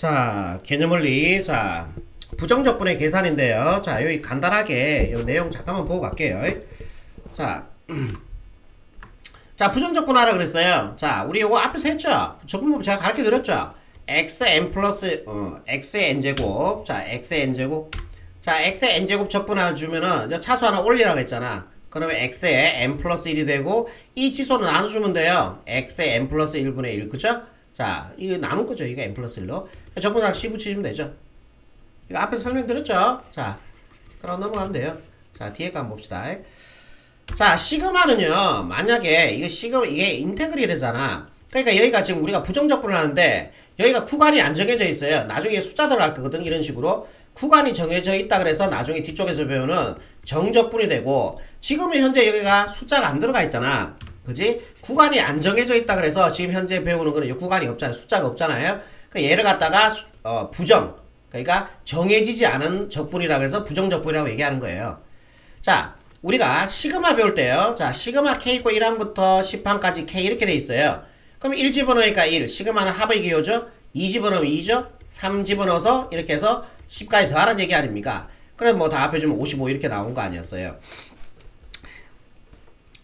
자, 개념원리. 자, 부정적분의 계산인데요. 자, 여기 간단하게 이 내용 잠깐만 보고 갈게요. 자, 자, 부정적분 하라 그랬어요. 자, 우리 이거 앞에서 했죠? 적분법 제가 가르쳐 드렸죠? xn 플러스, 어, x의 n제곱. 자, x의 n제곱. 자, x의 n제곱 적분 하나 주면은 이제 차수 하나 올리라고 했잖아. 그러면 x의 n 플러스 1이 되고 이 지수는 나눠주면 돼요. x의 n 플러스 1분의 1, 그죠? 자, 이거 나눈 거죠. 이거 n 플러스 1로. 적분상 c 붙이시면 되죠. 이거 앞에서 설명드렸죠? 자, 그럼 넘어가면 돼요. 자, 뒤에 거 한번 봅시다. 자, 시그마는요, 만약에, 이거 시그마, 이게 인테그리르잖아. 그러니까 여기가 지금 우리가 부정적분을 하는데, 여기가 구간이 안 정해져 있어요. 나중에 숫자 들어갈 거거든, 이런 식으로. 구간이 정해져 있다 그래서 나중에 뒤쪽에서 배우는 정적분이 되고, 지금은 현재 여기가 숫자가 안 들어가 있잖아. 그지? 구간이 안 정해져 있다 그래서 지금 현재 배우는 거는 이 구간이 없잖아요. 숫자가 없잖아요. 그 얘를 갖다가, 수- 어, 부정. 그러니까 정해지지 않은 적분이라고 해서 부정적분이라고 얘기하는 거예요. 자, 우리가 시그마 배울 때요. 자, 시그마 K 있고 1항부터 10항까지 K 이렇게 돼 있어요. 그럼 1 집어넣으니까 1, 시그마는 합의 기호죠? 2 집어넣으면 2죠? 3 집어넣어서 이렇게 해서 10까지 더하라는 얘기 아닙니까? 그럼 뭐다 합해주면 55 이렇게 나온 거 아니었어요.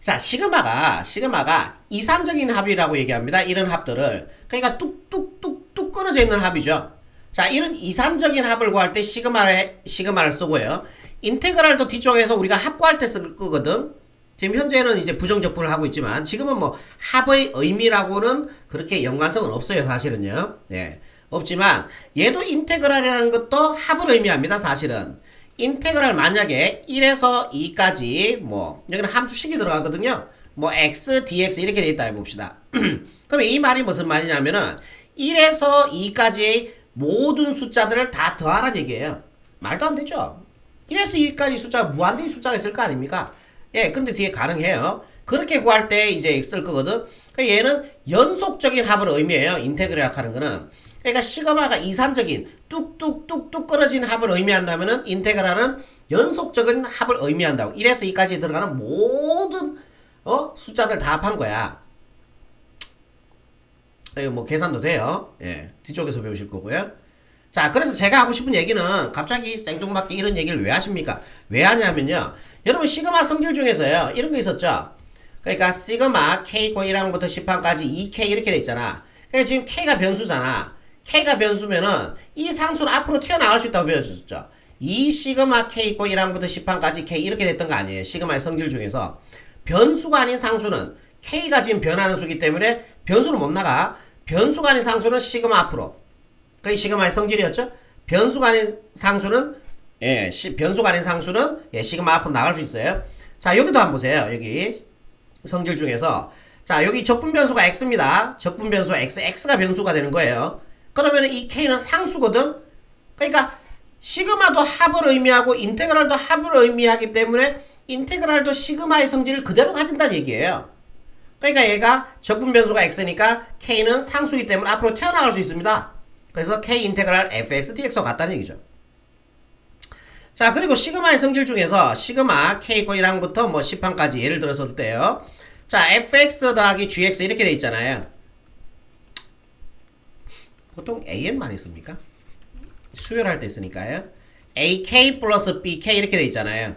자, 시그마가, 시그마가 이산적인 합이라고 얘기합니다. 이런 합들을. 그러니까 뚝뚝뚝뚝 끊어져 있는 합이죠. 자, 이런 이산적인 합을 구할 때 시그마를, 시그마를 쓰고요. 인테그랄도 뒤쪽에서 우리가 합 구할 때 쓸 거거든. 지금 현재는 이제 부정적분을 하고 있지만 지금은 뭐 합의 의미라고는 그렇게 연관성은 없어요, 사실은요. 네. 없지만 얘도 인테그랄이라는 것도 합을 의미합니다, 사실은. 인테그랄 만약에 1에서 2까지 뭐 여기는 함수식이 들어가거든요. 뭐 x, dx 이렇게 돼 있다 해봅시다. 그러면 이 말이 무슨 말이냐면은 1에서 2까지 모든 숫자들을 다 더하라는 얘기예요. 말도 안 되죠. 1에서 2까지 숫자 무한대의 숫자가 있을 거 아닙니까? 예, 근데 뒤에 가능해요. 그렇게 구할 때 이제 쓸 거거든. 그러니까 얘는 연속적인 합을 의미해요. 인테그랄 하는 거는. 그러니까 시그마가 이산적인 뚝뚝뚝뚝 끊어진 합을 의미한다면은 인테그랄은 연속적인 합을 의미한다고. 1에서 2까지 들어가는 모든 어? 숫자들 다 합한 거야. 이거 뭐 계산도 돼요. 예. 뒤쪽에서 배우실 거고요. 자, 그래서 제가 하고 싶은 얘기는 갑자기 생뚱맞게 이런 얘기를 왜 하십니까? 왜 하냐면요. 여러분 시그마 성질 중에서요. 이런 거 있었죠? 그러니까 시그마 k 고 1항부터 10항까지 2k 이렇게 돼 있잖아. 그러니까 지금 k가 변수잖아. k가 변수면은 이 상수는 앞으로 튀어나갈 수 있다고 배워줬죠. 이 시그마 k 고 1항부터 10항까지 k 이렇게 됐던 거 아니에요. 시그마의 성질 중에서. 변수가 아닌 상수는 k가 지금 변하는 수기 때문에 변수는 못 나가. 변수가 아닌 상수는 시그마 앞으로. 그게 시그마의 성질이었죠? 변수가 아닌 상수는 예, 시, 변수가 아닌 상수는 예, 시그마 앞으로 나갈 수 있어요. 자, 여기도 한번 보세요. 여기 성질 중에서 자, 여기 적분 변수가 x입니다. 적분 변수 x, x가 변수가 되는 거예요. 그러면 이 k는 상수거든. 그러니까 시그마도 합을 의미하고 인테그랄도 합을 의미하기 때문에 인테그랄도 시그마의 성질을 그대로 가진다는 얘기예요. 그러니까 얘가 적분 변수가 x니까 k는 상수이기 때문에 앞으로 튀어나갈 수 있습니다. 그래서 k 인테그랄 fx dx와 같다는 얘기죠. 자, 그리고 시그마의 성질 중에서 시그마 k 고 1항부터 뭐 10항까지 예를 들어서 때요. 자, fx 더하기 gx 이렇게 돼 있잖아요. 보통 an만 있습니까? 수열할 때 쓰니까요. ak 플러스 bk 이렇게 돼 있잖아요.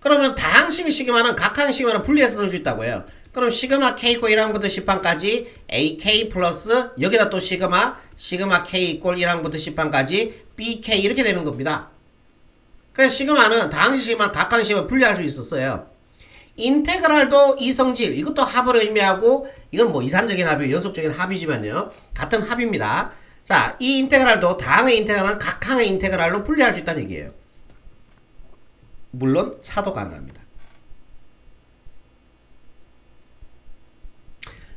그러면 다항식의 시그마는 각항의 시그마는 분리해서 쓸 수 있다고요. 그럼 시그마 k고 1항부터 10항까지 ak 플러스 여기다 또 시그마 시그마 k 이꼴 1항부터 10항까지 bk 이렇게 되는 겁니다. 그래서 시그마는 다항식 시그마 각항 시그마 분리할 수 있었어요. 인테그랄도 이 성질 이것도 합을 의미하고 이건 뭐 이산적인 합이 연속적인 합이지만요 같은 합입니다. 자, 이 인테그랄도 다항의 인테그랄은 각항의 인테그랄로 분리할 수 있다는 얘기예요. 물론 차도 가능합니다.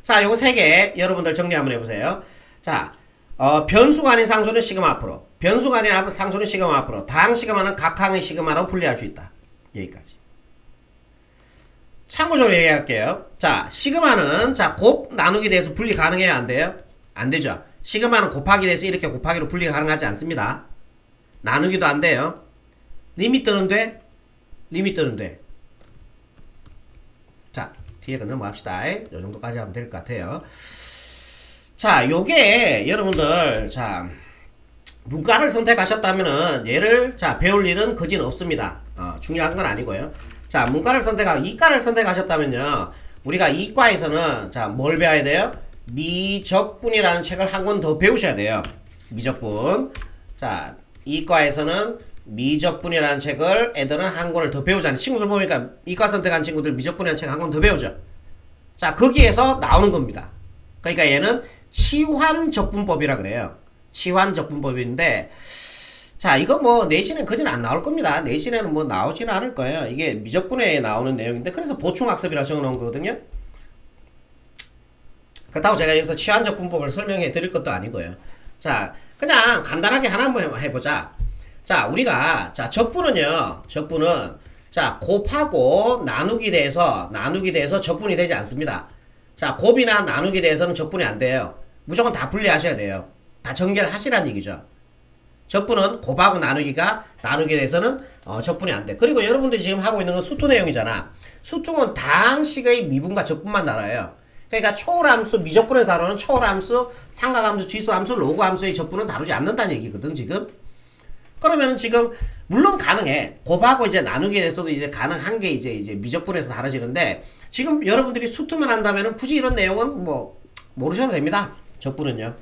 자, 요거 세 개 여러분들 정리 한번 해보세요. 자, 어, 변수가 아닌 상수는 시그마 앞으로, 변수가 아닌 앞- 상수는 시그마 앞으로, 다항 시그마는 각항의 시그마로 분리할 수 있다. 여기까지. 참고적으로 얘기할게요. 자, 시그마는 자, 곱 나누기 돼서 분리 가능해요, 안 돼요? 안 되죠. 시그마는 곱하기 돼서 이렇게 곱하기로 분리가 가능하지 않습니다. 나누기도 안 돼요. 리미트는 돼? 리미트는 돼. 자, 뒤에 거 넘어갑시다. 요 정도까지 하면 될 것 같아요. 자, 요게 여러분들 자 문과를 선택하셨다면은 얘를 자 배울 일은 거진 없습니다. 어, 중요한 건 아니고요. 자 문과를 선택하고 이과를 선택하셨다면요. 우리가 이과에서는 자 뭘 배워야 돼요? 미적분이라는 책을 한 권 더 배우셔야 돼요. 미적분. 자 이과에서는 미적분이라는 책을 애들은 한 권을 더 배우잖아요. 친구들 보니까 이과 선택한 친구들 미적분이라는 책 한 권 더 배우죠. 자 거기에서 나오는 겁니다. 그러니까 얘는 치환적분법이라 그래요. 치환적분법인데 자 이거 뭐 내신은 그진 안 나올 겁니다. 내신에는 뭐 나오지는 않을 거예요. 이게 미적분에 나오는 내용인데 그래서 보충학습이라 적어놓은 거거든요. 그렇다고 제가 여기서 치환적분법을 설명해 드릴 것도 아니고요. 자 그냥 간단하게 하나 한번 해보자. 자 우리가 자 적분은요. 적분은 자 곱하고 나누기 돼서 나누기 돼서 적분이 되지 않습니다. 자 곱이나 나누기 돼서는 적분이 안 돼요. 무조건 다 분리하셔야 돼요. 다 전개를 하시라는 얘기죠. 적분은 곱하고 나누기가 나누게 돼서는 어, 적분이 안 돼. 그리고 여러분들이 지금 하고 있는 건 수투 내용이잖아. 수투는 다항식의 미분과 적분만 다뤄요. 그러니까 초월함수, 미적분에서 다루는 초월함수, 삼각함수, 지수함수, 로그함수의 적분은 다루지 않는다는 얘기거든 지금. 그러면은 지금 물론 가능해. 곱하고 이제 나누기에 대해서도 이제 가능한 게 이제 이제 미적분에서 다뤄지는데 지금 여러분들이 수투만 한다면은 굳이 이런 내용은 뭐 모르셔도 됩니다. 적분은요.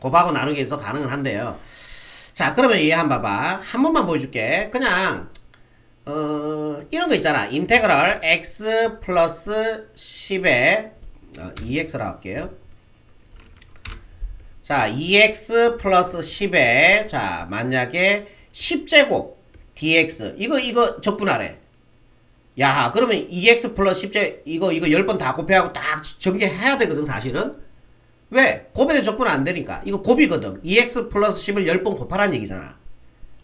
곱하고 나누기에서 가능은 한데요. 자, 그러면 얘 한번 봐봐. 한 번만 보여줄게. 그냥, 어, 이런 거 있잖아. 인테그럴 x 플러스 10에, 어, 2x라 할게요. 자, 2x 플러스 10에, 자, 만약에 10제곱 dx. 이거, 이거 적분하래. 야, 그러면 2x 플러스 10제, 이거, 이거 10번 다 곱해하고 딱 전개해야 되거든, 사실은. 왜? 곱에 대해 적분 안 되니까. 이거 곱이거든. 2x 플러스 10을 10번 곱하라는 얘기잖아.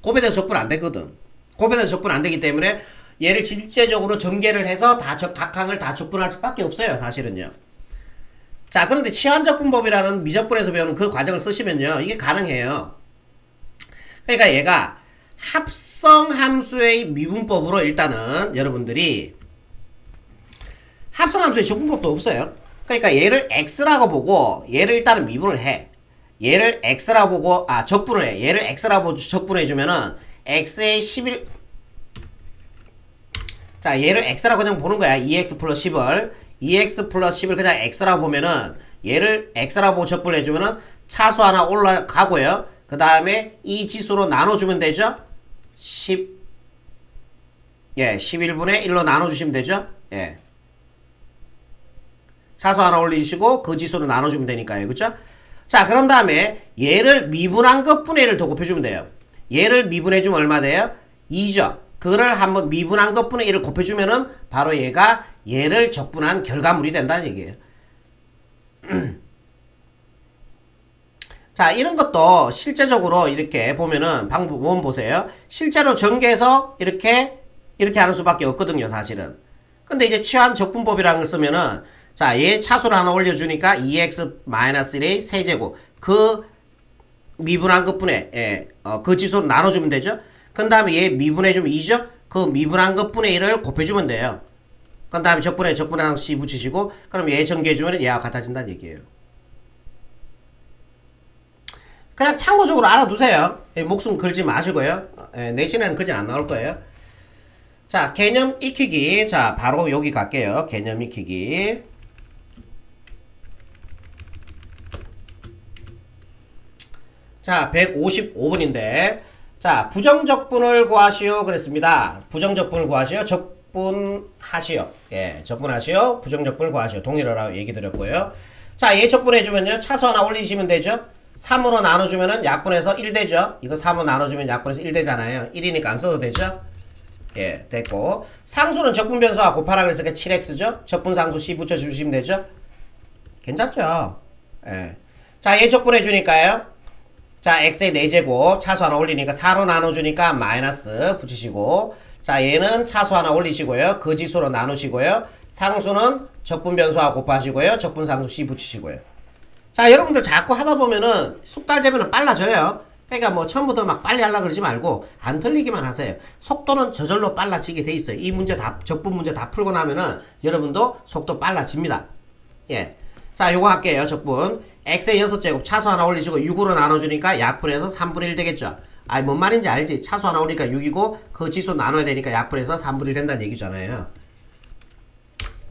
곱에 대해 적분 안 되거든. 곱에 대해 적분 안 되기 때문에 얘를 실제적으로 전개를 해서 다 적, 각 항을 다 적분할 수밖에 없어요. 사실은요. 자, 그런데 치환적분법이라는 미적분에서 배우는 그 과정을 쓰시면요. 이게 가능해요. 그러니까 얘가 합성함수의 미분법으로 일단은 여러분들이 합성함수의 적분법도 없어요. 그러니까 얘를 x라고 보고 얘를 일단은 미분을 해. 얘를 x라고 보고 아 적분을 해. 얘를 x라고 적분해 주면은 x의 11 자, 얘를 x라고 그냥 보는 거야. 2x 플러스 10을 2x 플러스 10을 그냥 x라고 보면은 얘를 x라고 적분해 주면은 차수 하나 올라가고요. 그 다음에 이 지수로 나눠주면 되죠. 10 예, 11분의 1로 나눠주시면 되죠. 예. 차수 하나 올리시고 그 지수로 나눠주면 되니까요. 그쵸? 자, 그런 다음에 얘를 미분한 것분의 1을 더 곱해주면 돼요. 얘를 미분해주면 얼마 돼요? 2죠. 그거를 한번 미분한 것분의 1을 곱해주면은 바로 얘가 얘를 적분한 결과물이 된다는 얘기예요. 자, 이런 것도 실제적으로 이렇게 보면은 방법은 보세요. 실제로 전개해서 이렇게 이렇게 하는 수밖에 없거든요, 사실은. 근데 이제 치환 적분법이라는 걸 쓰면은 자, 얘 차수를 하나 올려주니까 2x-1의 세제곱. 그 미분한 것분의, 예, 어, 그 지수로 나눠주면 되죠? 그 다음에 얘 미분해주면 2죠? 그 미분한 것분의 1을 곱해주면 돼요. 그 다음에 적분에 적분한 C 붙이시고, 그럼 얘 전개해주면 얘와 같아진다는 얘기예요. 그냥 참고적으로 알아두세요. 예, 목숨 걸지 마시고요. 예, 내신에는 그진 안 나올 거예요. 자, 개념 익히기. 자, 바로 여기 갈게요. 개념 익히기. 자, 155번인데. 자, 부정적분을 구하시오. 그랬습니다. 부정적분을 구하시오. 적분하시오. 예, 적분하시오. 부정적분을 구하시오. 동일하라고 얘기 드렸고요. 자, 얘 적분해 주면요. 차수 하나 올리시면 되죠. 3으로 나눠 주면은 약분해서 1 되죠. 이거 3으로 나눠 주면 약분해서 1 되잖아요. 1이니까 안 써도 되죠. 예, 됐고. 상수는 적분 변수와 곱하라 그랬으니까 7x죠. 적분 상수 c 붙여 주시면 되죠. 괜찮죠? 예. 자, 얘 적분해 주니까요. 자, x의 4제곱 차수 하나 올리니까 4로 나눠주니까 마이너스 붙이시고 자, 얘는 차수 하나 올리시고요. 그 지수로 나누시고요. 상수는 적분 변수와 곱하시고요. 적분 상수 c 붙이시고요. 자, 여러분들 자꾸 하다 보면은 숙달 되면은 빨라져요. 그러니까 뭐 처음부터 막 빨리 하려 그러지 말고 안 틀리기만 하세요. 속도는 저절로 빨라지게 돼 있어요. 이 문제 다 적분 문제 다 풀고 나면은 여러분도 속도 빨라집니다. 예. 자, 요거 할게요. 적분. X의 6제곱 차수 하나 올리시고 6으로 나눠주니까 약분해서 3분의 1 되겠죠. 아니 뭔 말인지 알지? 차수 하나 올리니까 6이고 그 지수 나눠야 되니까 약분해서 3분의 1 된다는 얘기잖아요.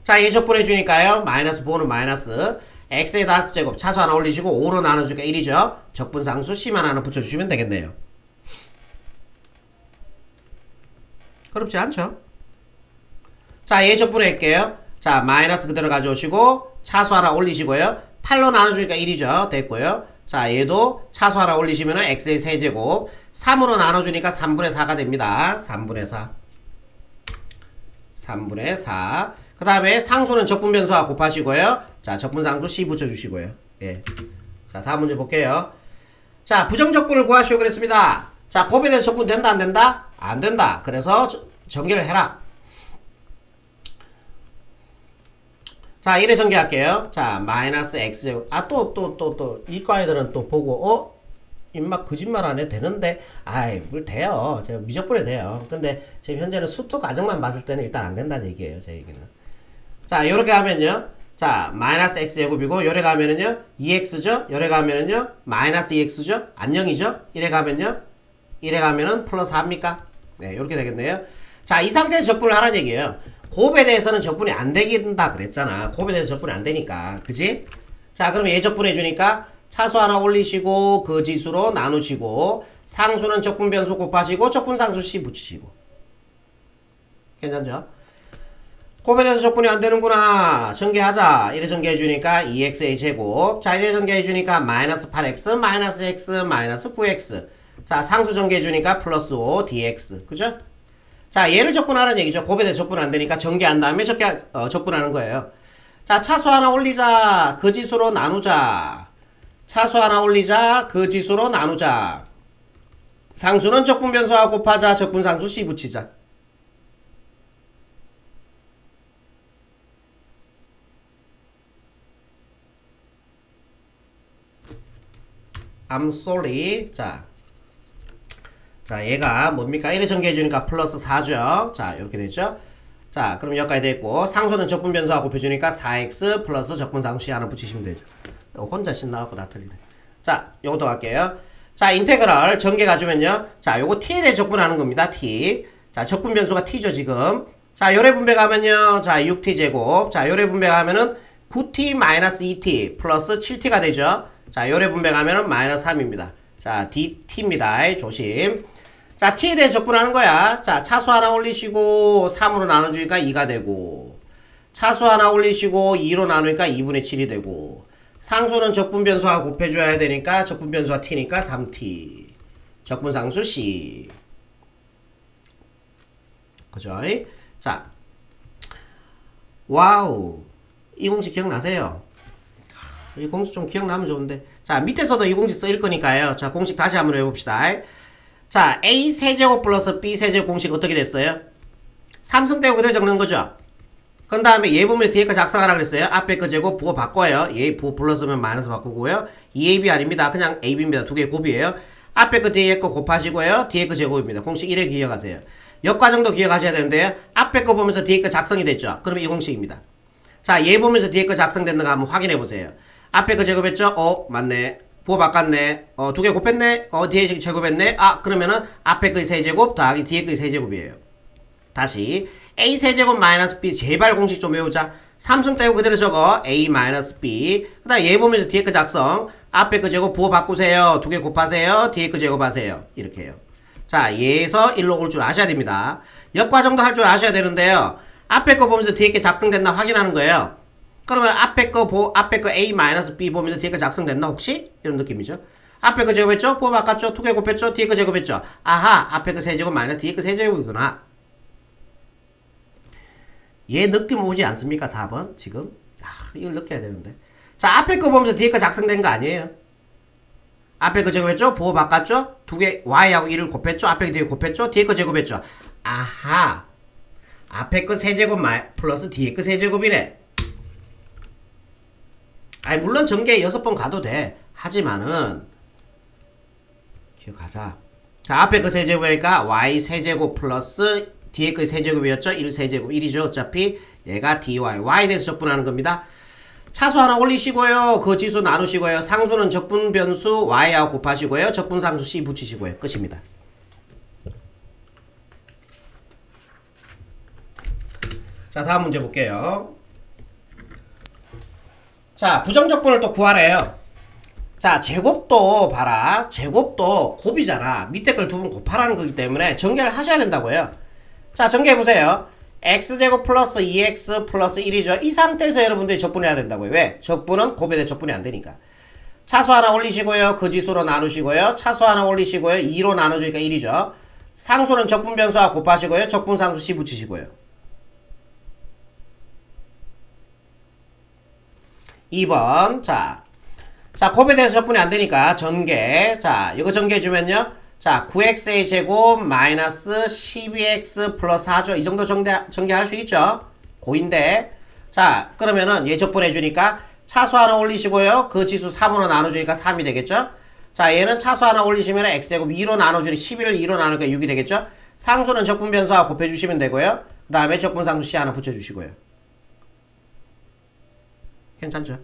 자, 이게 적분해 주니까요. 마이너스 4는 마이너스 x의 다섯 제곱 차수 하나 올리시고 5로 나눠주니까 1이죠. 적분상수 C만 하나 붙여주시면 되겠네요. 어렵지 않죠? 자, 얘 적분할게요. 자, 마이너스 그대로 가져오시고 차수 하나 올리시고요. 8로 나눠주니까 1이죠. 됐고요. 자, 얘도 차수 하나 올리시면 x의 세제곱 3으로 나눠주니까 3분의 4가 됩니다. 3분의 4. 3분의 4. 그 다음에 상수는 적분 변수와 곱하시고요. 자, 적분 상수 C 붙여주시고요. 예. 자, 다음 문제 볼게요. 자, 부정적분을 구하시오 그랬습니다. 자, 곱에 대해서 적분 된다, 안 된다? 안 된다. 그래서 저- 전개를 해라. 자, 1회 전개할게요. 자, 마이너스 x. 아, 또, 또, 또, 또, 이과 애들은 또 보고, 어? 임마 거짓말 안 해도 되는데, 아이, 뭘 돼요. 제가 미적분해 돼요. 근데 지금 현재는 수투 과정만 봤을 때는 일단 안 된다는 얘기예요. 제 얘기는. 자, 요렇게 하면요. 자, 마이너스 x 제곱이고, 요래 가면은요, 2x죠? 요래 가면은요, 마이너스 2x죠? 안녕이죠? 이래 가면요, 이래 가면은 플러스 4입니까? 네, 요렇게 되겠네요. 자, 이 상태에서 적분을 하라는 얘기예요. 곱에 대해서는 적분이 안 되긴다 그랬잖아. 곱에 대해서 적분이 안 되니까. 그지? 자, 그럼 얘 적분해 주니까 차수 하나 올리시고 그 지수로 나누시고 상수는 적분 변수 곱하시고 적분 상수 C 붙이시고. 괜찮죠? 곱에 대해서 적분이 안 되는구나. 전개하자. 이래 전개해 주니까 2x의 제곱. 자, 이래 전개해 주니까 마이너스 8x, 마이너스 x, 마이너스 9x. 자, 상수 전개해 주니까 플러스 5 dx. 그죠? 자, 얘를 적분하라는 얘기죠. 대해서 적분 안 되니까 전개한 다음에 적게, 어, 적분하는 거예요. 자, 차수 하나 올리자. 그 지수로 나누자. 차수 하나 올리자. 그 지수로 나누자. 상수는 적분 변수와 곱하자. 적분 상수 C 붙이자. Sorry. 자. 자, 얘가 뭡니까? 1에 전개해 주니까 플러스 4죠. 자, 이렇게 되죠. 자, 그럼 여기까지 됐고, 상수는 적분 변수하고 곱해주니까 4x 플러스 적분 상수 하나 붙이시면 되죠. 이거 혼자 신나갖고 다 틀리네. 자, 요것도 갈게요. 자, 인테그럴 전개 가주면요. 자, 요거 t에 대해 적분하는 겁니다. t. 자, 적분 변수가 t죠, 지금. 자, 요래 분배 가면요. 자, 6t 제곱. 자, 요래 분배 가면은 9t 마이너스 2t 플러스 7t가 되죠. 자, 요래 분배 가면은 마이너스 3입니다. 자, dt입니다. 조심. 자, t에 대해 적분하는 거야. 자, 차수 하나 올리시고 3으로 나눠주니까 2가 되고 차수 하나 올리시고 2로 나누니까 2분의 7이 되고 상수는 적분 변수와 곱해줘야 되니까 적분 변수와 t니까 3t 적분 상수 c 그죠? 자, 와우 이 공식 기억나세요? 이 공식 좀 기억나면 좋은데 자 밑에서도 이 공식 쓰일 거니까요 자 공식 다시 한번 해봅시다 자 a 세제곱 플러스 b 세제곱 공식 어떻게 됐어요? 떼고 그대로 적는 거죠? 그 다음에 얘 보면 뒤에 거 작성하라 그랬어요. 앞에 거 제곱 부호 바꿔요. 얘 부호 플러스면 마이너스 바꾸고요. 2ab 아닙니다. 그냥 ab입니다. 두 개 곱이에요. 앞에 거 뒤에 거 곱하시고요. 뒤에 거 제곱입니다. 공식 1회 기억하세요. 역과정도 기억하셔야 되는데요. 앞에 거 보면서 뒤에 거 작성이 됐죠? 그럼 이 공식입니다. 자, 얘 보면서 뒤에 거 작성됐는가 한번 확인해 보세요. 앞에 거 제곱했죠? 어, 맞네. 부호 바꿨네. 어, 두 개 곱했네. 어, 뒤에 제곱했네. 아, 그러면은 앞에 거의 세제곱 더하기 뒤에 거의 세제곱이에요. 다시 a 세제곱 마이너스 b 제발 공식 좀 외우자. 삼승 떼고 그대로 적어. a 마이너스 b. 그 다음 얘 보면서 뒤에 거 작성. 앞에 거 제곱 부호 바꾸세요. 두 개 곱하세요. 뒤에 거 제곱하세요. 이렇게 해요. 자, 얘에서 1로 올 줄 아셔야 됩니다. 역과정도 할 줄 아셔야 되는데요. 앞에 거 보면서 뒤에 게 작성됐나 확인하는 거예요. 그러면 앞에 거 보, 앞에 거 A 마이너스 B 보면서 뒤에 거 작성됐나 혹시? 이런 느낌이죠. 앞에 거 제곱했죠? 부호 바꿨죠? 두 개 곱했죠? 뒤에 거 제곱했죠? 아하, 앞에 거 세제곱 마이너스 뒤에 거 세제곱이구나. 얘 느낌 오지 않습니까? 4번 지금? 아, 이걸 느껴야 되는데. 자, 앞에 거 보면서 뒤에 거 작성된 거 아니에요? 앞에 거 제곱했죠? 부호 바꿨죠? 두 개 y하고 1을 곱했죠? 앞에 거 뒤에 곱했죠? 뒤에 거 제곱했죠? 아하. 앞에 거 세제곱 마 플러스 뒤에 거 세제곱이네. 아니 물론 전개 여섯 번 가도 돼. 하지만은 기억하자. 자 앞에 거 세제곱이니까 y 세제곱 플러스 뒤에 거 세제곱이었죠? 1 세제곱 1이죠. 어차피 얘가 dy y 대해서 적분하는 겁니다. 차수 하나 올리시고요. 그 지수 나누시고요. 상수는 적분 변수 y하고 곱하시고요. 적분 상수 c 붙이시고요. 끝입니다. 자, 다음 문제 볼게요. 자, 부정적분을 또 구하래요. 자, 제곱도 봐라. 제곱도 곱이잖아. 밑에 걸 두 번 곱하라는 거기 때문에 전개를 하셔야 된다고요. 자, 전개해 보세요. x제곱 플러스 2x 플러스 1이죠. 이 상태에서 여러분들이 적분해야 된다고요. 왜? 적분은 곱에 대해 적분이 안 되니까. 차수 하나 올리시고요. 그 지수로 나누시고요. 차수 하나 올리시고요. 2로 나눠주니까 1이죠. 상수는 적분 변수와 곱하시고요. 적분 상수 c 붙이시고요. 2번. 자. 자, 곱에 대해서 적분이 안 되니까 전개. 자, 이거 전개해 주면요. 자, 9x의 제곱 마이너스 12x 플러스 4죠. 이 정도 전개, 전개할 수 있죠. 고인데. 자, 그러면은 얘 적분해 주니까 차수 하나 올리시고요. 그 지수 3으로 나눠 주니까 3이 되겠죠. 자, 얘는 차수 하나 올리시면 x제곱 2로 나눠 주니 11을 2로 나누니까 6이 되겠죠. 상수는 적분 변수와 곱해 주시면 되고요. 그 다음에 적분 상수 c 하나 붙여 주시고요. 괜찮죠?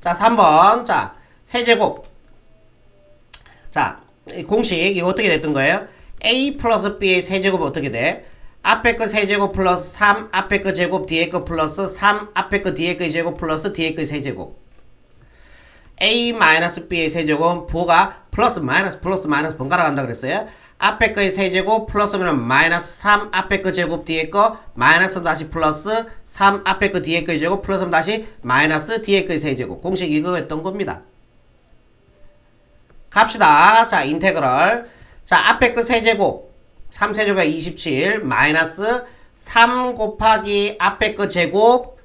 자, 3번. 자, 세제곱. 자, 이 공식, 이거 어떻게 됐던 거예요? a 플러스 b의 세제곱은 어떻게 돼? 앞에 거 세제곱 플러스 3, 앞에 거 제곱, 뒤에 거 플러스 3, 앞에 거 뒤에 거 제곱 플러스 뒤에 거 세제곱. a 마이너스 b의 세제곱은 부호가 플러스 마이너스 플러스 마이너스 번갈아 간다 그랬어요. 앞에 거의 세제곱 플러스면 마이너스 3 앞에 거 제곱 뒤에 거 마이너스 다시 플러스 3 앞에 거 뒤에 거 제곱 플러스 다시 마이너스 뒤에 거의 세제곱 공식 이거였던 겁니다. 갑시다. 자, 인테그럴. 자, 앞에 거 세제곱 3세제곱에 27 마이너스 3 곱하기 앞에 거 제곱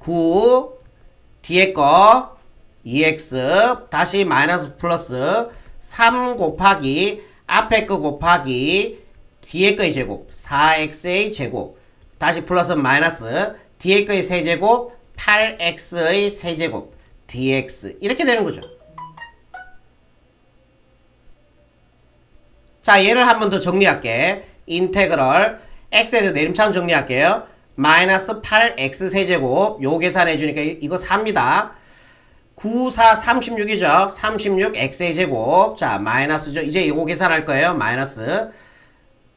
9 뒤에 거 2x 다시 마이너스 플러스 3 곱하기 앞에 거 곱하기 뒤에 거의 제곱 4x의 제곱 다시 플러스 마이너스 뒤에 거의 세제곱 8x의 세제곱 dx 이렇게 되는 거죠. 자 얘를 한 번 더 정리할게. 인테그럴 x에 대해 내림차원 정리할게요. 마이너스 8x 세제곱 요 계산해 주니까 이- 이거 4입니다. 9, 4, 36이죠. 36 x의 제곱. 자, 마이너스죠. 이제 이거 계산할 거예요. 마이너스.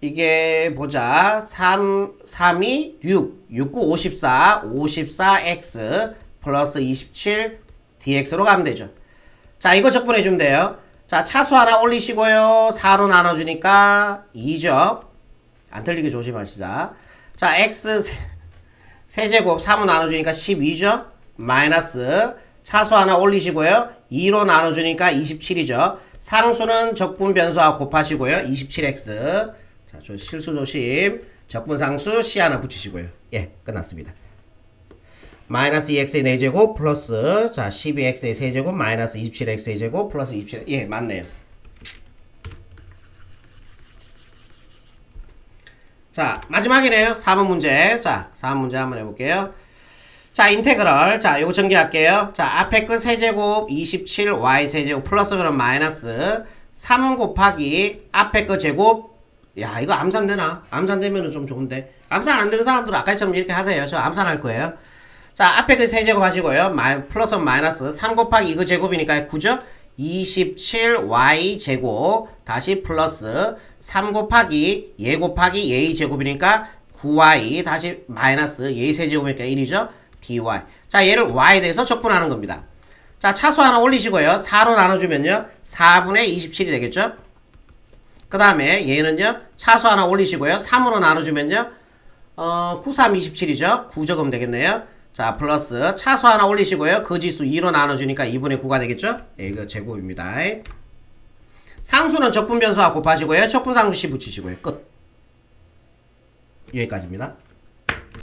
이게 보자. 3, 3이 6. 6, 9, 54. 54x 플러스 27 dx로 가면 되죠. 자, 이거 적분해 주면 돼요. 자, 차수 하나 올리시고요. 4로 나눠주니까 2죠. 안 틀리게 조심하시자. 자, x 세- 세제곱 3로 나눠주니까 12죠. 마이너스 차수 하나 올리시고요. 2로 나눠주니까 27이죠. 상수는 적분 변수와 곱하시고요. 27x. 자, 저 실수 조심. 적분 상수 C 하나 붙이시고요. 예, 끝났습니다. 마이너스 2x의 4제곱 플러스 자 12x의 세제곱 마이너스 27x의 제곱 플러스 27. 예, 맞네요. 자, 마지막이네요. 4번 문제. 자, 4번 문제 한번 해볼게요. 자, 인테그럴. 자, 요거 전개할게요. 자, 앞에 거 세제곱 27y 세제곱 플러스면 마이너스 3 곱하기 앞에 거 제곱 야, 이거 암산 되나? 암산 되면은 좀 좋은데. 암산 안 되는 사람들은 아까처럼 이렇게 하세요. 저 암산 할 거예요. 자, 앞에 그 세제곱 하시고요. 마이, 플러스 마이너스 3 곱하기 이거 제곱이니까 9죠? 27y 제곱 다시 플러스 3 곱하기 예 곱하기 예의 제곱이니까 9y 다시 마이너스 예의 세제곱이니까 1이죠? Dy. 자, 얘를 y에 대해서 적분하는 겁니다. 자, 차수 하나 올리시고요. 4로 나눠주면요. 4분의 27이 되겠죠? 그 다음에 얘는요. 차수 하나 올리시고요. 3으로 나눠주면요. 어, 9, 3, 27이죠? 9 적으면 되겠네요. 자, 플러스 차수 하나 올리시고요. 그 지수 2로 나눠주니까 2분의 9가 되겠죠? 예, 이거 제곱입니다. 상수는 적분 변수와 곱하시고요. 적분 상수 씨 붙이시고요. 끝. 여기까지입니다.